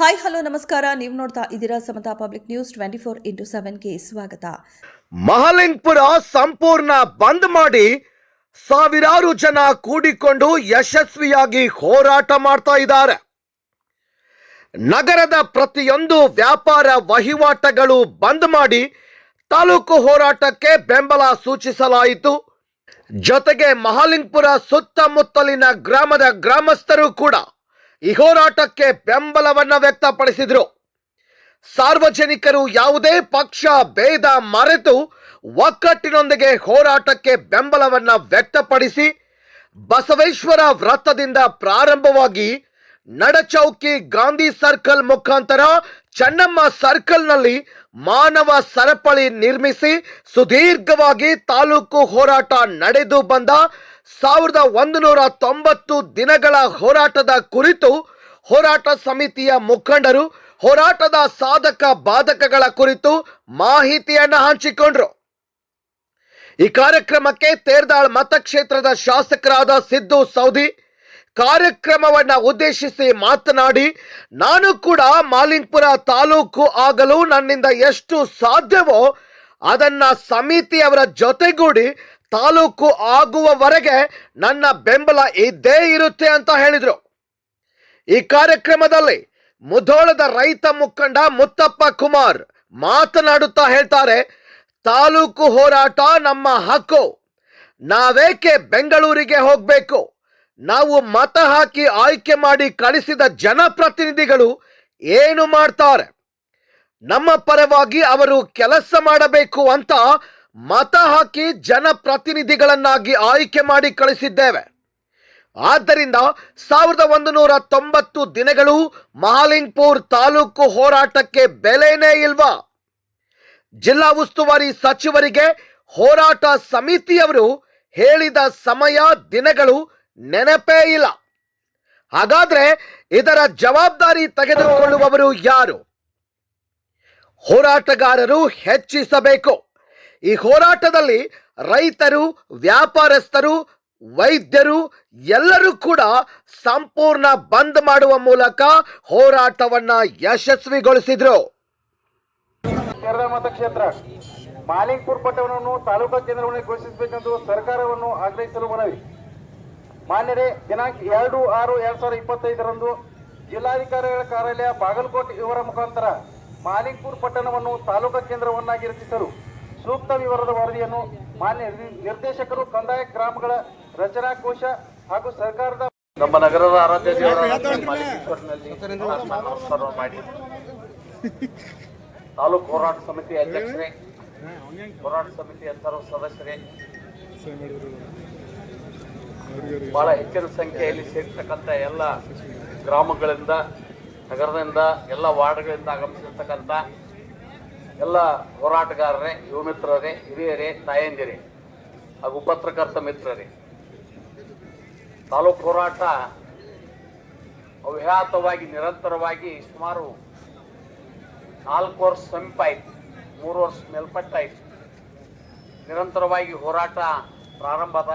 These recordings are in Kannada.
ಹಾಯ್ ಹಲೋ ನಮಸ್ಕಾರ. ನೀವು ನೋಡ್ತಾ ಇದ್ದೀರಾ Samata public news twenty four into ಸೆವೆನ್ಗೆ ಸ್ವಾಗತ. ಮಹಾಲಿಂಗ್ಪುರ ಸಂಪೂರ್ಣ ಬಂದ್ ಮಾಡಿ ಸಾವಿರಾರು ಜನ ಕೂಡಿಕೊಂಡು ಯಶಸ್ವಿಯಾಗಿ ಹೋರಾಟ ಮಾಡ್ತಾ ಇದ್ದಾರೆ. ನಗರದ ಪ್ರತಿಯೊಂದು ವ್ಯಾಪಾರ ವಹಿವಾಟಗಳು ಬಂದ್ ಮಾಡಿ ತಾಲೂಕು ಹೋರಾಟಕ್ಕೆ ಬೆಂಬಲ ಸೂಚಿಸಲಾಯಿತು. ಜೊತೆಗೆ ಮಹಾಲಿಂಗ್ಪುರ ಸುತ್ತಮುತ್ತಲಿನ ಗ್ರಾಮದ ಗ್ರಾಮಸ್ಥರು ಕೂಡ ಈ ಹೋರಾಟಕ್ಕೆ ಬೆಂಬಲವನ್ನ ವ್ಯಕ್ತಪಡಿಸಿದರು. ಸಾರ್ವಜನಿಕರು ಯಾವುದೇ ಪಕ್ಷ, ಭೇದ ಮರೆತು ಒಕ್ಕಟ್ಟಿನೊಂದಿಗೆ ಹೋರಾಟಕ್ಕೆ ಬೆಂಬಲವನ್ನ ವ್ಯಕ್ತಪಡಿಸಿ, ಬಸವೇಶ್ವರ ವೃತ್ತದಿಂದ ಪ್ರಾರಂಭವಾಗಿ ನಡಚೌಕಿ ಗಾಂಧಿ ಸರ್ಕಲ್ ಮುಖಾಂತರ ಚೆನ್ನಮ್ಮ ಸರ್ಕಲ್ನಲ್ಲಿ ಮಾನವ ಸರಪಳಿ ನಿರ್ಮಿಸಿ, ಸುದೀರ್ಘವಾಗಿ ತಾಲೂಕು ಹೋರಾಟ ನಡೆದು ಬಂದ ಸಾವಿರದ ಒಂದು ನೂರ ತೊಂಬತ್ತು ದಿನಗಳ ಹೋರಾಟದ ಕುರಿತು ಹೋರಾಟ ಸಮಿತಿಯ ಮುಖಂಡರು, ಹೋರಾಟದ ಸಾಧಕ ಬಾಧಕಗಳ ಕುರಿತು ಮಾಹಿತಿಯನ್ನು ಹಂಚಿಕೊಂಡ್ರು. ಈ ಕಾರ್ಯಕ್ರಮಕ್ಕೆ ತೇರ್ದಾಳ್ ಮತಕ್ಷೇತ್ರದ ಶಾಸಕರಾದ ಸಿದ್ದು ಸೌದಿ ಕಾರ್ಯಕ್ರಮವನ್ನ ಉದ್ದೇಶಿಸಿ ಮಾತನಾಡಿ, ನಾನು ಕೂಡ ಮಾಲಿಂಗ್ಪುರ ತಾಲೂಕು ಆಗಲು ನನ್ನಿಂದ ಎಷ್ಟು ಸಾಧ್ಯವೋ ಅದನ್ನ ಸಮಿತಿಯವರ ಜೊತೆಗೂಡಿ ತಾಲೂಕು ಆಗುವವರೆಗೆ ನನ್ನ ಬೆಂಬಲ ಇದ್ದೇ ಇರುತ್ತೆ ಅಂತ ಹೇಳಿದರು. ಈ ಕಾರ್ಯಕ್ರಮದಲ್ಲಿ ಮುಧೋಳದ ರೈತ ಮುಖಂಡ ಮುತ್ತಪ್ಪ ಕುಮಾರ್ ಮಾತನಾಡುತ್ತಾ ಹೇಳ್ತಾರೆ, ತಾಲೂಕು ಹೋರಾಟ ನಮ್ಮ ಹಕ್ಕು. ನಾವೇಕೆ ಬೆಂಗಳೂರಿಗೆ ಹೋಗಬೇಕು? ನಾವು ಮತ ಹಾಕಿ ಆಯ್ಕೆ ಮಾಡಿ ಕಳಿಸಿದ ಜನಪ್ರತಿನಿಧಿಗಳು ಏನು ಮಾಡ್ತಾರೆ? ನಮ್ಮ ಪರವಾಗಿ ಅವರು ಕೆಲಸ ಮಾಡಬೇಕು ಅಂತ ಮತ ಹಾಕಿ ಜನಪ್ರತಿನಿಧಿಗಳನ್ನಾಗಿ ಆಯ್ಕೆ ಮಾಡಿ ಕಳಿಸಿದ್ದೇವೆ. ಆದ್ದರಿಂದ ಸಾವಿರದ ಒಂದುನೂರ ತೊಂಬತ್ತು ದಿನಗಳು ಮಹಾಲಿಂಗ್ಪುರ್ ತಾಲೂಕು ಹೋರಾಟಕ್ಕೆ ಬೆಲೆನೇ ಇಲ್ವಾ? ಜಿಲ್ಲಾ ಉಸ್ತುವಾರಿ ಸಚಿವರಿಗೆ ಹೋರಾಟ ಸಮಿತಿಯವರು ಹೇಳಿದ ಸಮಯ ದಿನಗಳು ನೆನಪೇ ಇಲ್ಲ. ಹಾಗಾದ್ರೆ ಇದರ ಜವಾಬ್ದಾರಿ ತೆಗೆದುಕೊಳ್ಳುವವರು ಯಾರು? ಹೋರಾಟಗಾರರು ಹೆಚ್ಚಿಸಬೇಕು. ಈ ಹೋರಾಟದಲ್ಲಿ ರೈತರು, ವ್ಯಾಪಾರಸ್ಥರು, ವೈದ್ಯರು ಎಲ್ಲರೂ ಕೂಡ ಸಂಪೂರ್ಣ ಬಂದ್ ಮಾಡುವ ಮೂಲಕ ಹೋರಾಟವನ್ನ ಯಶಸ್ವಿಗೊಳಿಸಿದ್ರು. ಮತಕ್ಷೇತ್ರ. ಮಾಲಿಕ್ಪುರ್ ಪಟ್ಟಣವನ್ನು ತಾಲೂಕಾ ಕೇಂದ್ರವನ್ನು ಘೋಷಿಸಬೇಕೆಂದು ಸರ್ಕಾರವನ್ನು ಆಗ್ರಹಿಸಲು ಮನವಿ. ಮಾನ್ಯರೇ ದಿನಾಂಕ ಎರಡು ಆರು ಎರಡ್ ಸಾವಿರದ ಇಪ್ಪತ್ತೈದರಂದು ಜಿಲ್ಲಾಧಿಕಾರಿಗಳ ಕಾರ್ಯಾಲಯ ಬಾಗಲಕೋಟೆ ಇವರ ಮುಖಾಂತರ ಮಾಲಿಕ್ಪುರ್ ಪಟ್ಟಣವನ್ನು ತಾಲೂಕಾ ಕೇಂದ್ರವನ್ನಾಗಿ ರಚಿಸಲು ಸೂಕ್ತ ವಿವರದ ವರದಿಯನ್ನು ಮಾನ್ಯ ನಿರ್ದೇಶಕರು ಕಂದಾಯ ಗ್ರಾಮಗಳ ರಚನಾ ಕೋಶ ಹಾಗೂ ಸರ್ಕಾರದ ನಮ್ಮ ನಗರದ ಆರಾಧ್ಯ ನಮಸ್ಕಾರ ಮಾಡಿ. ತಾಲೂಕು ಹೋರಾಟ ಸಮಿತಿ ಅಧ್ಯಕ್ಷರೇ ಹೋರಾಟ ಸಮಿತಿ ಅಂತರ ಸದಸ್ಯರೇ ಬಹಳ ಹೆಚ್ಚಿನ ಸಂಖ್ಯೆಯಲ್ಲಿ ಸೇರ್ತಕ್ಕಂಥ ಎಲ್ಲ ಗ್ರಾಮಗಳಿಂದ ನಗರದಿಂದ ಎಲ್ಲ ವಾರ್ಡ್ಗಳಿಂದ ಆಗಮಿಸಿರ್ತಕ್ಕಂಥ ಎಲ್ಲ ಹೋರಾಟಗಾರರೇ ಯುವ ಮಿತ್ರರೇ ಹಿರಿಯರೇ, ತಾಯಂದಿರೇ ಹಾಗೂ ಪತ್ರಕರ್ತ ಮಿತ್ರರೇ. ತಾಲೂಕು ಹೋರಾಟ ಅವ್ಯಾತವಾಗಿ ನಿರಂತರವಾಗಿ ಸುಮಾರು ನಾಲ್ಕು ವರ್ಷ ಸಮೀಪ ಆಯ್ತು ಮೂರು ವರ್ಷ ಮೇಲ್ಪಟ್ಟಾಯಿತು. ನಿರಂತರವಾಗಿ ಹೋರಾಟ ಪ್ರಾರಂಭದ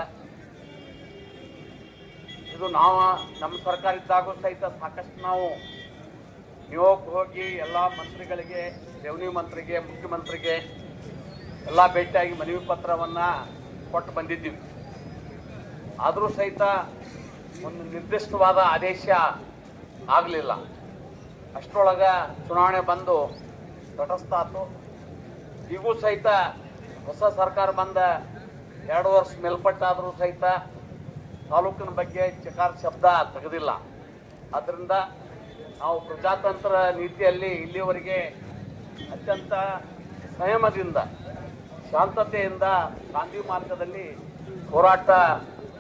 ಇದು ನಾವು, ನಮ್ಮ ಸರ್ಕಾರ ಇದ್ದಾಗೂ ಸಹಿತ ಸಾಕಷ್ಟು ನಾವು ನಿಯೋಗಕ್ಕೆ ಹೋಗಿ ಎಲ್ಲ ಮಂತ್ರಿಗಳಿಗೆ, ರೆವಿನ್ಯೂ ಮಂತ್ರಿಗೆ, ಮುಖ್ಯಮಂತ್ರಿಗೆ ಎಲ್ಲ ಭೇಟಿಯಾಗಿ ಮನವಿ ಪತ್ರವನ್ನ ಕೊಟ್ಟು ಬಂದಿದ್ದೀವಿ. ಆದರೂ ಸಹಿತ ಒಂದು ನಿರ್ದಿಷ್ಟವಾದ ಆದೇಶ ಆಗಲಿಲ್ಲ. ಅಷ್ಟರೊಳಗೆ ಚುನಾವಣೆ ಬಂದು ತಟಸ್ಥ ಆತು ಈಗೂ ಸಹಿತ ಹೊಸ ಸರ್ಕಾರ ಬಂದ ಎರಡು ವರ್ಷ ಮೇಲ್ಪಟ್ಟಾದರೂ ಸಹಿತ ತಾಲೂಕಿನ ಬಗ್ಗೆ ಚಕಾರ ಶಬ್ದ ತೆಗೆದಿಲ್ಲ. ಆದ್ದರಿಂದ ನಾವು ಪ್ರಜಾತಂತ್ರ ನೀತಿಯಲ್ಲಿ ಇಲ್ಲಿಯವರೆಗೆ ಅತ್ಯಂತ ಸಂಯಮದಿಂದ, ಶಾಂತತೆಯಿಂದ ಗಾಂಧಿ ಮಾರ್ಗದಲ್ಲಿ ಹೋರಾಟ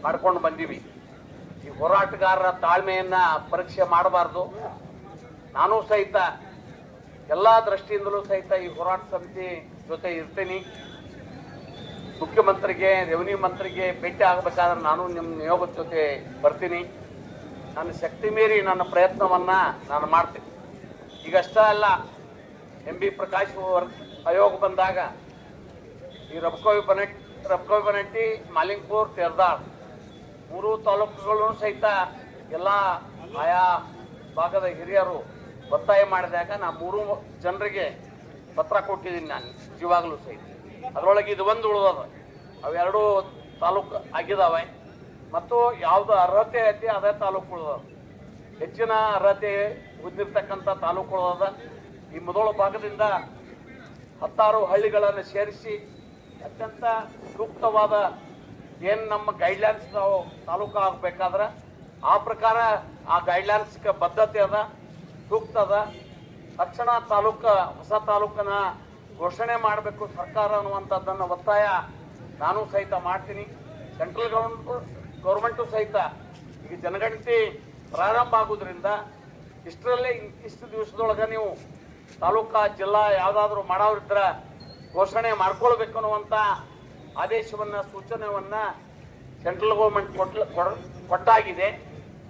ಮಾಡ್ಕೊಂಡು ಬಂದೀವಿ. ಈ ಹೋರಾಟಗಾರರ ತಾಳ್ಮೆಯನ್ನು ಪರೀಕ್ಷೆ ಮಾಡಬಾರ್ದು. ನಾನು ಸಹಿತ ಎಲ್ಲ ದೃಷ್ಟಿಯಿಂದಲೂ ಸಹಿತ ಈ ಹೋರಾಟ ಸಮಿತಿ ಜೊತೆ ಇರ್ತೀನಿ. ಮುಖ್ಯಮಂತ್ರಿಗೆ, ರೆವಿನ್ಯೂ ಮಂತ್ರಿಗೆ ಭೇಟಿ ಆಗಬೇಕಾದ್ರೆ ನಾನು ನಿಮ್ಮ ನಿಯೋಗದ ಜೊತೆ ಬರ್ತೀನಿ. ನನ್ನ ಶಕ್ತಿ ಮೀರಿ ನನ್ನ ಪ್ರಯತ್ನವನ್ನ ನಾನು ಮಾಡ್ತೀನಿ. ಈಗಷ್ಟೇ ಅಲ್ಲ, ಎಂ ಬಿ ಪ್ರಕಾಶ್ ವರ್- ಆಯೋಗ ಬಂದಾಗ ಈ ರಬ್ಕೋವಿ ಬನಟ್ ರಬ್ಕೋವಿ ಬನಟ್ಟಿ ಮಾಲಿಂಗ್ಪುರ್, ತೆರ್ದಾಳ್ ಮೂರು ತಾಲೂಕುಗಳು ಸಹಿತ ಎಲ್ಲ ಆಯಾ ಭಾಗದ ಹಿರಿಯರು ಒತ್ತಾಯ ಮಾಡಿದಾಗ ನಾ ಮೂರು ಜನರಿಗೆ ಪತ್ರ ಕೊಟ್ಟಿದ್ದೀನಿ ನಾನು ಇವಾಗಲೂ ಸಹಿತ. ಅದರೊಳಗೆ ಇದು ಒಂದು ಉಳಿದದ. ಅವೆರಡೂ ತಾಲೂಕು ಆಗಿದಾವೆ. ಮತ್ತು ಯಾವ್ದು ಅರ್ಹತೆ ಐತಿ ಅದೇ ತಾಲೂಕುಗಳದ ಹೆಚ್ಚಿನ ಅರ್ಹತೆ ಹೊಂದಿರ್ತಕ್ಕಂಥ ತಾಲೂಕುಗಳದ ಈ ಮೊದಲ ಭಾಗದಿಂದ ಹತ್ತಾರು ಹಳ್ಳಿಗಳನ್ನು ಸೇರಿಸಿ ಅತ್ಯಂತ ಸೂಕ್ತವಾದ ಏನು ನಮ್ಮ ಗೈಡ್ಲೈನ್ಸ್ ನಾವು ತಾಲೂಕು ಆಗಬೇಕಾದ್ರೆ ಆ ಪ್ರಕಾರ ಆ ಗೈಡ್ಲೈನ್ಸ್ಗೆ ಬದ್ಧತೆ ಅದ, ಸೂಕ್ತ ಅದ. ತಕ್ಷಣ ತಾಲೂಕ, ಹೊಸ ತಾಲೂಕನ್ನ ಘೋಷಣೆ ಮಾಡಬೇಕು ಸರ್ಕಾರ ಅನ್ನುವಂಥದ್ದನ್ನು ಒತ್ತಾಯ ನಾನು ಸಹಿತ ಮಾಡ್ತೀನಿ. ಸೆಂಟ್ರಲ್ ಗೌರ್ಮೆಂಟ್ ಗೌರ್ಮೆಂಟು ಸಹಿತ ಈಗ ಜನಗಣತಿ ಪ್ರಾರಂಭ ಆಗೋದ್ರಿಂದ ಇಷ್ಟರಲ್ಲೇ ಇಷ್ಟು ದಿವಸದೊಳಗೆ ನೀವು ತಾಲೂಕಾ, ಜಿಲ್ಲಾ ಯಾವುದಾದ್ರೂ ಮಾಡೋರಿದ್ರ ಘೋಷಣೆ ಮಾಡ್ಕೊಳ್ಬೇಕು ಅನ್ನುವಂಥ ಆದೇಶವನ್ನು ಸೂಚನೆಯನ್ನು ಸೆಂಟ್ರಲ್ ಗೌರ್ಮೆಂಟ್ ಕೊಟ್ಲ ಕೊಟ್ಟಾಗಿದೆ.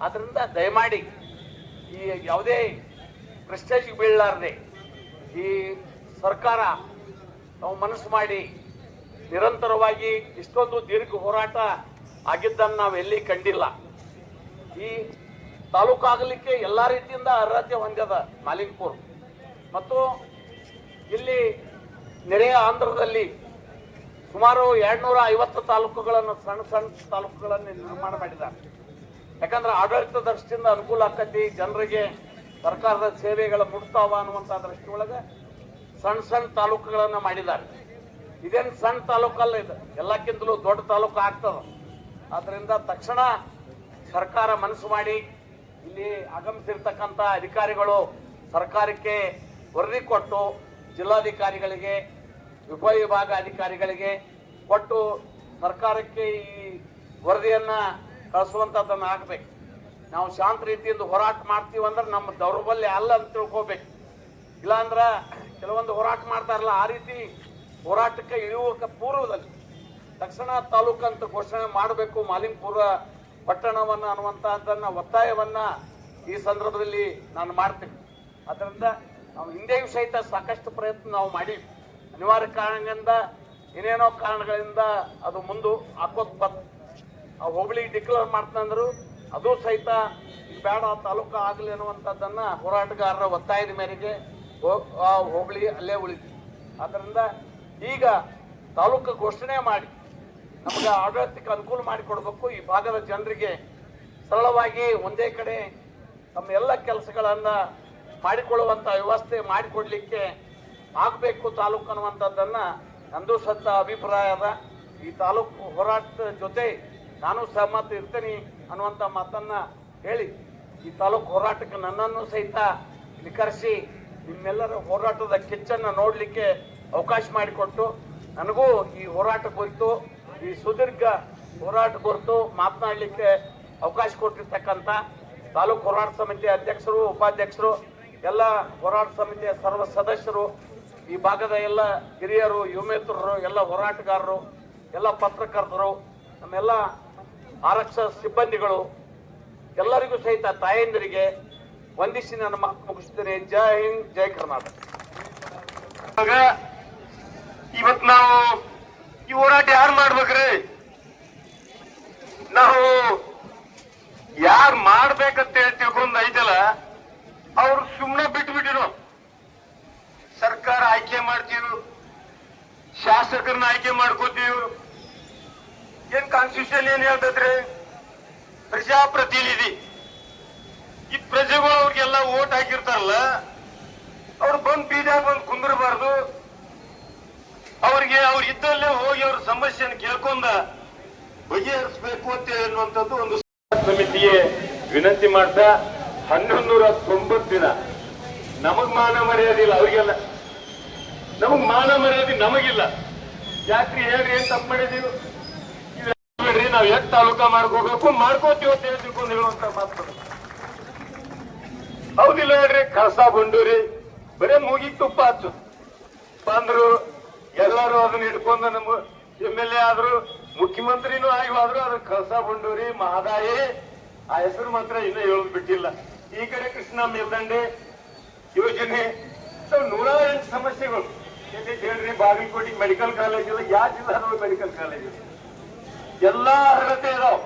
ಅದರಿಂದ ದಯಮಾಡಿ ಈ ಯಾವುದೇ ಪ್ರೆಸ್ಟೇಜ್ ಬೀಳಲಾರದೆ ಈ ಸರ್ಕಾರ ನಾವು ಮನಸ್ಸು ಮಾಡಿ ನಿರಂತರವಾಗಿ ಇಷ್ಟೊಂದು ದೀರ್ಘ ಹೋರಾಟ ಆಗಿದ್ದನ್ನು ನಾವು ಎಲ್ಲಿ ಕಂಡಿಲ್ಲ. ಈ ತಾಲೂಕು ಆಗಲಿಕ್ಕೆ ಎಲ್ಲ ರೀತಿಯಿಂದ ಅರ್ಹತೆ ಹೊಂದ್ಯದ ಮಾಲಿಂಗ್ಪುರ್ ಮತ್ತು ಇಲ್ಲಿ ನೆರೆಯ ಆಂಧ್ರದಲ್ಲಿ ಸುಮಾರು ಎರಡ್ನೂರ ಐವತ್ತು ತಾಲೂಕುಗಳನ್ನು ಸಣ್ಣ ಸಣ್ಣ ತಾಲೂಕುಗಳನ್ನು ನಿರ್ಮಾಣ ಮಾಡಿದ್ದಾರೆ. ಯಾಕಂದ್ರೆ ಆಡಳಿತ ದೃಷ್ಟಿಯಿಂದ ಅನುಕೂಲ ಆಕತಿ, ಜನರಿಗೆ ಸರ್ಕಾರದ ಸೇವೆಗಳು ಮುಟ್ತಾವ ಅನ್ನುವಂಥ ದೃಷ್ಟಿಯೊಳಗೆ ಸಣ್ಣ ಸಣ್ಣ ತಾಲೂಕುಗಳನ್ನು ಮಾಡಿದ್ದಾರೆ. ಇದೇನು ಸಣ್ಣ ತಾಲೂಕಲ್ಲ ಇದು? ಎಲ್ಲಕ್ಕಿಂತಲೂ ದೊಡ್ಡ ತಾಲೂಕು ಆಗ್ತದ. ಆದ್ರಿಂದ ತಕ್ಷಣ ಸರ್ಕಾರ ಮನಸ್ಸು ಮಾಡಿ ಇಲ್ಲಿ ಆಗಮಿಸಿರ್ತಕ್ಕಂಥ ಅಧಿಕಾರಿಗಳು ಸರ್ಕಾರಕ್ಕೆ ವರದಿ ಕೊಟ್ಟು ಜಿಲ್ಲಾಧಿಕಾರಿಗಳಿಗೆ ಉಪವಿಭಾಗ ಅಧಿಕಾರಿಗಳಿಗೆ ಕೊಟ್ಟು ಸರ್ಕಾರಕ್ಕೆ ಈ ವರದಿಯನ್ನು ಕಳಿಸುವಂಥದ್ದನ್ನು ಆಗ್ಬೇಕು ನಾವು ಶಾಂತ ರೀತಿಯಿಂದ ಹೋರಾಟ ಮಾಡ್ತೀವಿ ಅಂದ್ರೆ ನಮ್ಮ ದೌರ್ಬಲ್ಯ ಅಲ್ಲ ಅಂತ ತಿಳ್ಕೋಬೇಕು. ಇಲ್ಲಾಂದ್ರೆ ಕೆಲವೊಂದು ಹೋರಾಟ ಮಾಡ್ತಾರಲ್ಲ, ಆ ರೀತಿ ಹೋರಾಟಕ್ಕೆ ಇಳಿಯುವ ಪೂರ್ವದಲ್ಲಿ ತಕ್ಷಣ ತಾಲೂಕು ಅಂತ ಘೋಷಣೆ ಮಾಡಬೇಕು. ಮಾಲಿಂಗ್ಪುರ ಪಟ್ಟಣವನ್ನ ಅನ್ನುವಂಥದ್ದನ್ನು ಒತ್ತಾಯವನ್ನ ಈ ಸಂದರ್ಭದಲ್ಲಿ ನಾನು ಮಾಡ್ತೀನಿ. ಅದರಿಂದ ನಾವು ಹಿಂದೆಯೂ ಸಹಿತ ಸಾಕಷ್ಟು ಪ್ರಯತ್ನ ನಾವು ಮಾಡಿ. ಅನಿವಾರ್ಯ ಕಾರಣಗಳಿಂದ, ಏನೇನೋ ಕಾರಣಗಳಿಂದ ಅದು ಮುಂದೆ ಹಾಕೋತ್ ಬತ್, ಆ ಹೋಬಳಿ ಡಿಕ್ಲೇರ್ ಮಾಡ್ತಂದ್ರು ಅದು ಸಹಿತ ಬೇಡ, ತಾಲೂಕು ಆಗಲಿ ಅನ್ನುವಂಥದ್ದನ್ನು ಹೋರಾಟಗಾರರ ಒತ್ತಾಯದ ಮೇರೆಗೆ ಆ ಹೋಬಳಿ ಅಲ್ಲೇ ಉಳಿತು. ಆದ್ದರಿಂದ ಈಗ ತಾಲೂಕು ಘೋಷಣೆ ಮಾಡಿ ನಮಗೆ ಆಡಳಿತಕ್ಕೆ ಅನುಕೂಲ ಮಾಡಿಕೊಡ್ಬೇಕು. ಈ ಭಾಗದ ಜನರಿಗೆ ಸರಳವಾಗಿ ಒಂದೇ ಕಡೆ ತಮ್ಮ ಎಲ್ಲ ಕೆಲಸಗಳನ್ನು ಮಾಡಿಕೊಳ್ಳುವಂತ ವ್ಯವಸ್ಥೆ ಮಾಡಿಕೊಡ್ಲಿಕ್ಕೆ ಆಗಬೇಕು ತಾಲೂಕು ಅನ್ನುವಂಥದ್ದನ್ನು. ನಂದು ಸತ್ತ ಅಭಿಪ್ರಾಯ ಅದ. ಈ ತಾಲೂಕು ಹೋರಾಟದ ಜೊತೆ ನಾನು ಸಹಮತ ಇರ್ತೀನಿ ಅನ್ನುವಂಥ ಮಾತನ್ನ ಹೇಳಿ, ಈ ತಾಲೂಕು ಹೋರಾಟಕ್ಕೆ ನನ್ನನ್ನು ಸಹಿತ ಇಲ್ಲಿ ನಿಮ್ಮೆಲ್ಲರ ಹೋರಾಟದ ಕಿಚ್ಚನ್ನು ನೋಡಲಿಕ್ಕೆ ಅವಕಾಶ ಮಾಡಿಕೊಟ್ಟು, ನನಗೂ ಈ ಹೋರಾಟ ಕುರಿತು ಈ ಸುದೀರ್ಘ ಹೋರಾಟ ಕುರಿತು ಮಾತನಾಡಲಿಕ್ಕೆ ಅವಕಾಶ ಕೊಟ್ಟಿರ್ತಕ್ಕಂಥ ತಾಲೂಕು ಹೋರಾಟ ಸಮಿತಿ ಅಧ್ಯಕ್ಷರು, ಉಪಾಧ್ಯಕ್ಷರು, ಎಲ್ಲ ಹೋರಾಟ ಸಮಿತಿಯ ಸರ್ವ ಸದಸ್ಯರು, ಈ ಭಾಗದ ಎಲ್ಲ ಹಿರಿಯರು, ಯುವಮಿತ್ರರು, ಎಲ್ಲ ಹೋರಾಟಗಾರರು, ಎಲ್ಲ ಪತ್ರಕರ್ತರು, ನಮ್ಮೆಲ್ಲ ಆರಕ್ಷಕ ಸಿಬ್ಬಂದಿಗಳು, ಎಲ್ಲರಿಗೂ ಸಹಿತ ತಾಯಂದಿರಿಗೆ ವಂದಿಸಿ ನನ್ನ ಮಾತು ಮುಗಿಸ್ತೇನೆ ಜೈ ಹಿಂದ್, ಜೈ ಕರ್ನಾಟಕ. ಇವತ್ತು ನಾವು ಈ ಹೋರಾಟ ಯಾರು ಮಾಡ್ಬೇಕ್ರಿ? ನಾವು ಯಾರು ಮಾಡ್ಬೇಕಂತ ಹೇಳಿ ತಿಳ್ಕೊಂಡ್ ಐತಲ್ಲ, ಅವ್ರು ಸುಮ್ಮನೆ ಬಿಟ್ಬಿಟ್ಟಿರು ಸರ್ಕಾರ ಆಯ್ಕೆ ಮಾಡ್ತೀವಿ, ಶಾಸಕರನ್ನ ಆಯ್ಕೆ ಮಾಡ್ಕೋತೀವಿ. ಏನ್ ಕಾನ್ಸ್ಟಿಟ್ಯೂಷನ್ ಏನ್ ಹೇಳ್ತದ್ರಿ ಪ್ರಜಾಪ್ರತಿನಿಧಿ. ಈ ಪ್ರಜೆಗಳು ಅವ್ರಿಗೆಲ್ಲ ಓಟ್ ಹಾಕಿರ್ತಾರಲ್ಲ, ಅವ್ರು ಬಂದ್ ಬೀದಾಗ ಬಂದ್ ಕುಂದಿರಬಾರ್ದು. ಅವ್ರಿಗೆ ಅವ್ರು ಇದ್ದಲ್ಲೇ ಹೋಗಿ ಅವ್ರ ಸಮಸ್ಯೆನ ಕೇಳ್ಕೊಂಡ ಬಗೆಹರಿಸಬೇಕು ಅಂತ ಹೇಳುವಂತದ್ದು ಒಂದು ಸಮಿತಿಗೆ ವಿನಂತಿ ಮಾಡ್ತಾ ಹನ್ನೊಂದು ತೊಂಬತ್ತು ದಿನ. ನಮಗ್ ಮಾನ ಮರ್ಯಾದೆ ಇಲ್ಲ, ಅವ್ರಿಗೆಲ್ಲ. ನಮಗ್ ಮಾನ ಮರ್ಯಾದೆ ನಮಗಿಲ್ಲ. ಯಾಕ್ರಿ ಹೇಳ್ರಿ, ಏನ್ ತಪ್ಪು ಮಾಡಿದೀವಿ ಬಿಡ್ರಿ, ನಾವ್ ಯಾಕೆ ತಾಲೂಕಾ ಮಾಡ್ಕೋಬೇಕು ಮಾಡ್ಕೋತೀವಿ ಅಂತ ಹೇಳಿ ತಿಳ್ಕೊಂಡು ಹೇಳುವಂತ ಮಾತು ಹೌದಿಲ್ಲ ಹೇಳ್ರಿ, ಕಳಸ ಬಂಡೂರಿ. ಬರೇ ಮೂಗಿಗೆ ತುಪ್ಪ ಹಚ್ಚು. ಬಂದ್ರು ಎಲ್ಲರೂ ಅದನ್ನ ಹಿಡ್ಕೊಂಡು ನಮ್ಮ ಎಂ ಎಲ್ ಎ ಆದ್ರು, ಮುಖ್ಯಮಂತ್ರಿನೂ ಆಗಿ ಹೋದ್ರು ಅದ್ರ ಕಳಸ ಬಂಡೂರಿ, ಮಹದಾಯಿ. ಆ ಹೆಸರು ಮಾತ್ರ ಇನ್ನೂ ಹೇಳೋದು ಬಿಟ್ಟಿಲ್ಲ. ಈ ಕಡೆ ಕೃಷ್ಣ ಮೇಲ್ದಂಡೆ ಯೋಜನೆ. ನೂರ ಎಂಟು ಸಮಸ್ಯೆಗಳು. ಹೇಳ್ರಿ, ಬಾಗಲಕೋಟೆ ಮೆಡಿಕಲ್ ಕಾಲೇಜ್ ಇಲ್ಲ ಯಾವ ಜಿಲ್ಲಾದೊಳಗೆ ಮೆಡಿಕಲ್ ಕಾಲೇಜ್ ಎಲ್ಲಾ ಅರ್ಹತೆ ಇದಾವ್.